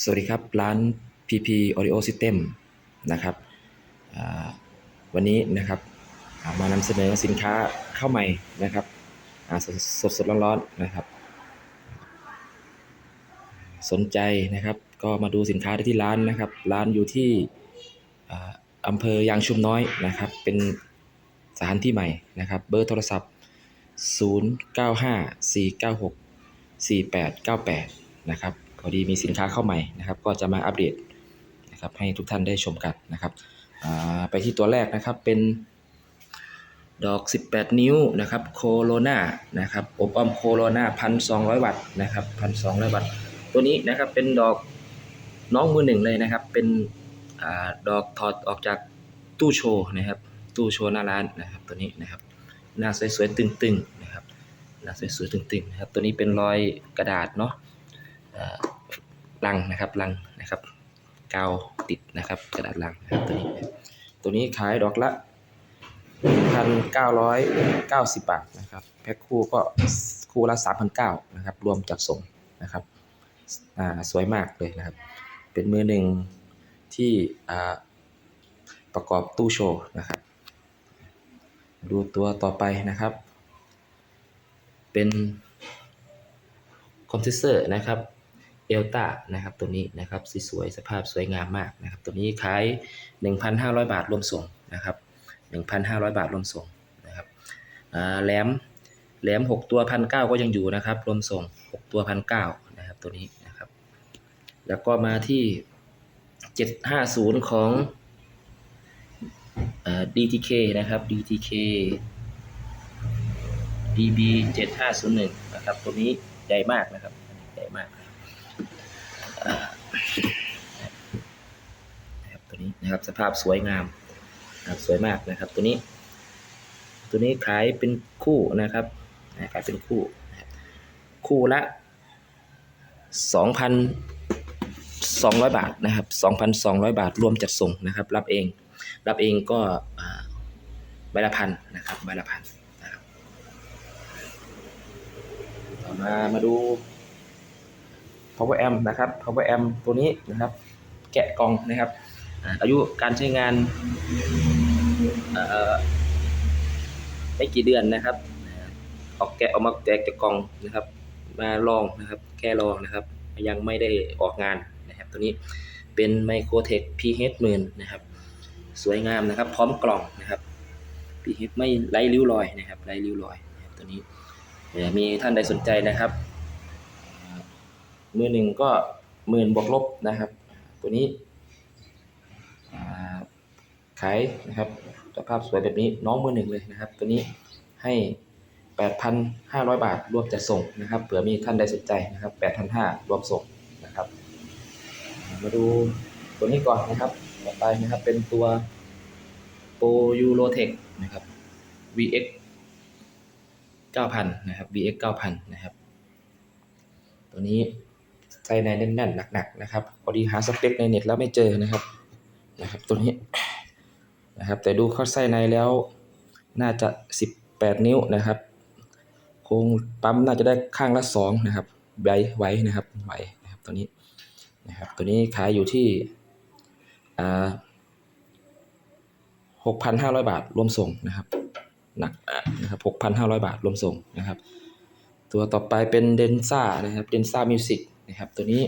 สวัสดีครับ ร้าน PP Audio System นะครับวันนี้นะครับามานำเสนอสินค้าเข้าใหม่นะครับสดสดสดร้อนๆนะครับ สนใจนะครับ ก็มาดูสินค้าได้ที่ร้านนะครับ ร้านอยู่ที่อ่าอำเภอยางชุมน้อยนะครับ เป็นสถานที่ใหม่นะครับ เบอร์โทรศัพท์ 0954964898 นะครับ พอดีมีสินค้าเข้าใหม่นะครับ ก็จะมาอัปเดตนะครับให้ทุกท่านได้ชมกันนะครับไปที่ตัวแรกนะครับเป็นดอก 18 นิ้วนะครับโคโรนานะครับอบอ้อมโคโรนา1,200วัตต์นะครับ1,200วัตต์ตัวนี้นะครับเป็นดอกน้องมือหนึ่งเลยนะครับเป็นอดอกถอดออกจากตู้โชว์นะครับตู้โชว์หน้าร้านนะครับตัวนี้นะครับหน้าสวยๆตึงๆนะครับหน้าสวยๆตึงๆนะครับตัวนี้เป็นรอยกระดาษเนาะ ลังนะครับลังนะครับกาวติดนะครับ กระดาษลังนะครับตัวนี้ ตัวนี้ขายดอกละ1,990 บาทนะครับแพ็คคู่ก็คู่ละ3,900นะครับรวมจัดส่งนะครับอ่าสวยมากเลยนะครับ เป็นมือหนึ่งที่อ่าประกอบตู้โชว์นะครับ ดูตัวต่อไปนะครับ เป็นคอมเพรสเซอร์นะครับ เอลตานะครับตัวนี้นะครับสีสวยสภาพสวยงามมากนะครับตัวนี้ขาย 1,500 บาทรวมส่งนะครับ 1,500 บาทรวมส่งนะครับแหลมแหลม 6 ตัว1,900ก็ยังอยู่นะครับรวมส่ง 6 ตัว1,900นะครับตัวนี้นะครับ แล้วก็มาที่ 750 ของเอ่อ DTK นะครับ DTK DB 7501นะครับตัวนี้ใหญ่มากนะครับใหญ่มากนะครับอ่านะครับตัวนี้นะครับ สภาพสวยงามนะครับสวยมากนะครับ ตัวนี้ ตัวนี้ขายเป็นคู่นะครับขายเป็นคู่นะครับคู่ละ2,200บาทนะครับ2,200บาทรวมจัดส่งนะครับ รับเอง รับเองก็ใบละพันนะครับใบละพันนะครับต่อมามาดู power amp นะครับ power amp ตัวนี้นะครับ แกะกล่องนะครับ อายุการใช้งานไม่กี่เดือนนะครับ ออกแกะออกมาแกะจากกล่องนะครับ มาลองนะครับ แค่ลองนะครับ ยังไม่ได้ออกงานนะครับ ตัวนี้เป็น Microtech PH หมื่นนะครับ สวยงามนะครับ พร้อมกล่องนะครับ PH ไม่ไร้ริ้วรอยนะครับไร้ริ้วรอยนะตัวนี้มีท่านใดสนใจนะครับ มือหนึ่งก็หมื่นบวกลบนะครับ ตัวนี้ ขายนะครับสภาพสวยแบบนี้น้องมือหนึ่งเลยนะครับ ตัวนี้ให้ 8,500 บาทรวมจัดส่งนะครับเผื่อมีท่านใดสนใจนะครับ8,500รวมส่งนะครับ มาดูตัวนี้ก่อนนะครับต่อไปนะครับเป็นตัว Pro Eurotech นะครับ VX 9,000นะครับ VX 9,000นะครับตัวนี้ไส้ในแน่นๆหนักๆนะครับพอดีหาสเปคในเน็ตแล้วไม่เจอนะครับนะครับ ตัวนี้ นะครับ แต่ดูเข้าไส้ในแล้วน่าจะ 18 นิ้วนะครับ โครงปั๊มน่าจะได้ข้างละ2นะครับไว้ไว้นะครับไว้นะครับตัวนี้นะครับตัวนี้ขายอยู่ที่อ่า6,500บาทรวมส่งนะครับหนักนะครับ6,500บาทรวมส่งนะครับ ตัวต่อไปเป็นเดนซ่านะครับเดนซ่ามิวสิกนะครับตัวนี้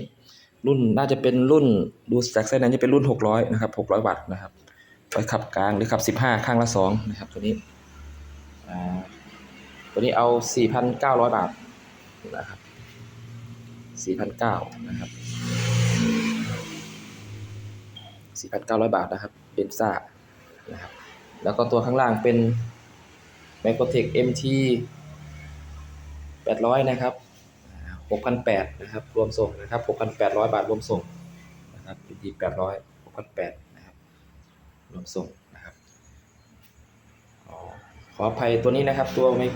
รุ่นน่าจะเป็นรุ่นดูจากไส้ในจะเป็นรุ่น600นะครับ600วัตต์นะครับ ไว้ขับกลางหรือขับ15ข้างละ2นะครับ ตัวนี้ตัวนี้เอา4,900บาทนะครับ4,900นะครับ4,900บาทนะครับเดนซ่านะครับ แล้วก็ตัวข้างล่างเป็น Microtech MT 800 นะครับ6,800นะครับ รวมส่งนะครับ6,800 บาทรวมส่งนะครับ MT 800 6,800นะค รวมส่งนะครับอขออภัยตัวนี้นะครับ ตัวไม่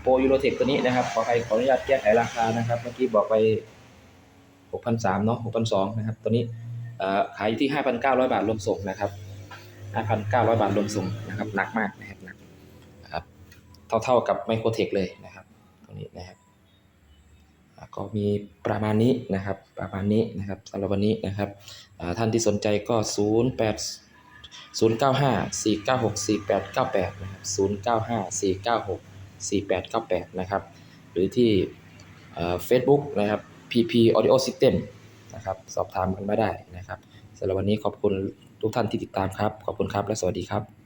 โปรยูโรเทคตัวนี้นะครับ ขออภัยขออนุญาตแก้ไขราคานะครับ เมื่อกี้บอกไป 6,300เนาะ6,200นะครับ ตัวนี้ขายอยู่ที่ 5,900 บาทรวมส่งนะครับ 5,900 บาทรวมส่งนะครับหนักมากนะครับหนักนะครับเท่าๆกับไมโครเทคเลยนะครับตัวนี้นะครับก็มีประมาณนี้นะครับ ประมาณนี้นะครับสำหรับวันนี้นะครับท่านที่สนใจก็ 0 8 0 9 5 4 9 6 4 8 9 8 นะครับ 0 9 5 4 9 6 4 8 9 8 นะครับ หรือที่เฟซบุ๊กนะครับ PP Audio System นะครับ สอบถามกันมาได้นะครับสำหรับวันนี้ขอบคุณทุกท่านที่ติดตามครับ ขอบคุณครับ และสวัสดีครับ